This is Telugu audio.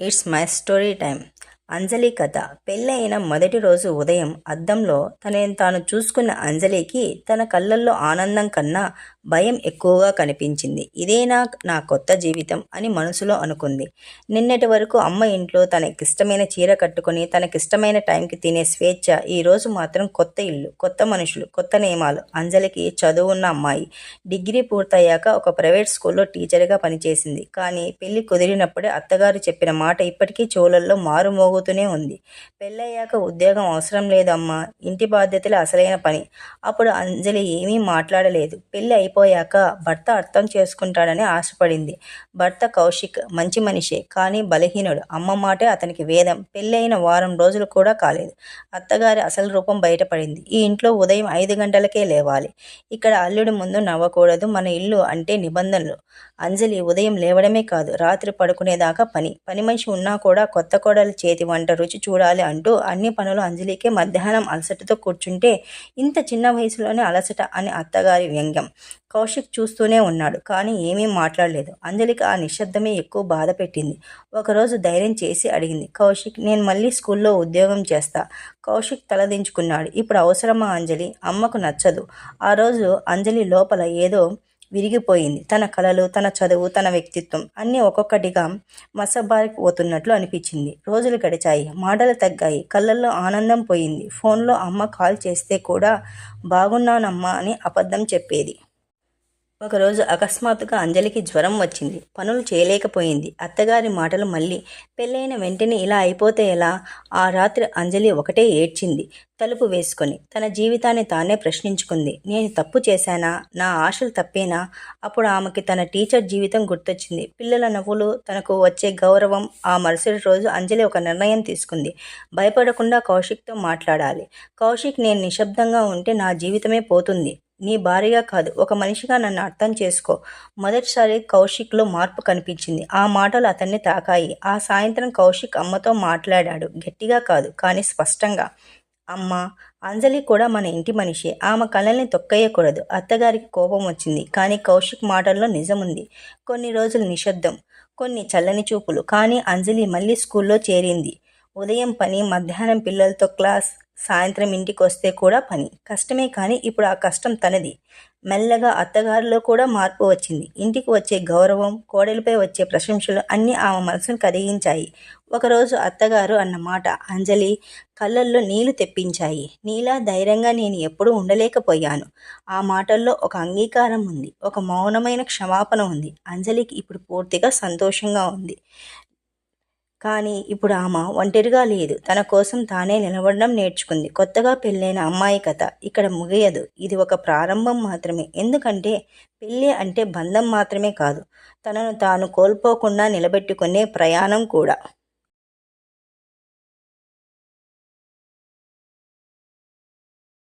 It's my story time Anjali కథ. పెళ్ళైన మొదటి రోజు ఉదయం అద్దంలో తనని తాను చూసుకున్న అంజలికి తన కళ్ళల్లో ఆనందం కన్నా భయం ఎక్కువగా కనిపించింది. ఇదేనా నా కొత్త జీవితం? అని మనసులో అనుకుంది. నిన్నటి వరకు అమ్మ ఇంట్లో తనకిష్టమైన చీర కట్టుకొని తనకిష్టమైన టైంకి తినే స్వేచ్ఛ ఈరోజు మాత్రం కొత్త ఇల్లు కొత్త మనుషులు కొత్త నియమాలు అంజలికి చదువున్న అమ్మాయి. డిగ్రీ పూర్తయ్యాక ఒక ప్రైవేట్ స్కూల్లో టీచర్గా పనిచేసింది. కానీ పెళ్ళి కుదిరినప్పుడే అత్తగారు చెప్పిన మాట ఇప్పటికీ చోళల్లో మారుమోగుతూనే ఉంది. పెళ్ళయ్యాక ఉద్యోగం అవసరం లేదమ్మా ఇంటి బాధ్యతలు అసలైన పని. అప్పుడు అంజలి ఏమీ మాట్లాడలేదు. పెళ్ళి అయిపోయాక భర్త అర్థం చేసుకుంటాడని ఆశపడింది. భర్త కౌశిక్ మంచి మనిషే కానీ బలహీనుడు. అమ్మ మాటే అతనికి వేదం. పెళ్ళైన వారం రోజులు కూడా కాలేదు. అత్తగారి అసలు రూపం బయటపడింది. ఈ ఇంట్లో ఉదయం ఐదు గంటలకే లేవాలి. ఇక్కడ అల్లుడి ముందు నవ్వకూడదు. మన ఇల్లు అంటే నిబంధనలు. అంజలి ఉదయం లేవడమే కాదు రాత్రి పడుకునేదాకా పని. పని మనిషి ఉన్నా కూడా కొత్త కోడలు చేతి వంట రుచి చూడాలి అంటూ అన్ని పనులు అంజలికే మధ్యాహ్నం అలసటతో కూర్చుంటే ఇంత చిన్న వయసులోనే అలసట అని అత్తగారి వ్యంగ్యం. కౌశిక్ చూస్తూనే ఉన్నాడు కానీ ఏమీ మాట్లాడలేదు. అంజలికి ఆ నిశ్శబ్దమే ఎక్కువ బాధ పెట్టింది. ఒకరోజు ధైర్యం చేసి అడిగింది కౌశిక్ నేను మళ్ళీ స్కూల్లో ఉద్యోగం చేస్తా కౌశిక్ తలదించుకున్నాడు ఇప్పుడు అవసరమా అంజలి? అమ్మకు నచ్చదు ఆ రోజు అంజలి లోపల ఏదో విరిగిపోయింది. తన కళలు తన చదువు తన వ్యక్తిత్వం అన్నీ ఒక్కొక్కటిగా మసబారిపోతున్నట్లు అనిపించింది. రోజులు గడిచాయి మాటలు తగ్గాయి కళ్ళల్లో ఆనందం పోయింది. ఫోన్లో అమ్మ కాల్ చేస్తే కూడా బాగున్నానమ్మా అని అబద్ధం చెప్పేది. ఒకరోజు అకస్మాత్తుగా అంజలికి జ్వరం వచ్చింది. పనులు చేయలేకపోయింది. అత్తగారి మాటలు మళ్ళీ పెళ్ళైన వెంటనే ఇలా అయిపోతే ఎలా? ఆ రాత్రి అంజలి ఒకటే ఏడ్చింది తలుపు వేసుకొని. తన జీవితాన్ని తానే ప్రశ్నించుకుంది. నేను తప్పు చేశానా? నా ఆశలు తప్పేనా? అప్పుడు ఆమెకి తన టీచర్ జీవితం గుర్తొచ్చింది. పిల్లల నవ్వులు తనకు వచ్చే గౌరవం ఆ మరుసటి రోజు అంజలి ఒక నిర్ణయం తీసుకుంది. భయపడకుండా కౌశిక్తో మాట్లాడాలి. కౌశిక్ నేను నిశ్శబ్దంగా ఉంటే నా జీవితమే పోతుంది. నీ భార్యగా కాదు ఒక మనిషిగా నన్ను అర్థం చేసుకో. మొదటిసారి కౌశిక్లో మార్పు కనిపించింది. ఆ మాటలు అతన్ని తాకాయి. ఆ సాయంత్రం కౌశిక్ అమ్మతో మాట్లాడాడు. గట్టిగా కాదు కానీ స్పష్టంగా. అమ్మ అంజలి కూడా మన ఇంటి మనిషి. ఆమె కళల్ని తొక్కయ్యకూడదు అత్తగారికి కోపం వచ్చింది కానీ కౌశిక్ మాటల్లో నిజముంది కొన్ని రోజులు నిశ్శబ్దం కొన్ని చల్లని చూపులు కానీ అంజలి మళ్ళీ స్కూల్లో చేరింది. ఉదయం పని మధ్యాహ్నం పిల్లలతో క్లాస్ సాయంత్రం ఇంటికి వస్తే కూడా పని. కష్టమే కానీ ఇప్పుడు ఆ కష్టం తనది. మెల్లగా అత్తగారిలో కూడా మార్పు వచ్చింది. ఇంటికి వచ్చే గౌరవం కోడలిపై వచ్చే ప్రశంసలు అన్నీ ఆమె మనసును కరిగించాయి. ఒకరోజు అత్తగారు అన్న మాట అంజలి కళ్ళల్లో నీళ్ళు తెప్పించాయి. నీలా ధైర్యంగా నేను ఎప్పుడూ ఉండలేకపోయాను. ఆ మాటల్లో ఒక అంగీకారం ఉంది. ఒక మౌనమైన క్షమాపణ ఉంది. అంజలికి ఇప్పుడు పూర్తిగా సంతోషంగా ఉంది. కానీ ఇప్పుడు ఆమె ఒంటరిగా లేదు. తన కోసం తానే నిలబడడం నేర్చుకుంది. కొత్తగా పెళ్ళైన అమ్మాయి కథ ఇక్కడ ముగియదు. ఇది ఒక ప్రారంభం మాత్రమే. ఎందుకంటే పెళ్ళి అంటే బంధం మాత్రమే కాదు. తనను తాను కోల్పోకుండా నిలబెట్టుకునే ప్రయాణం కూడా.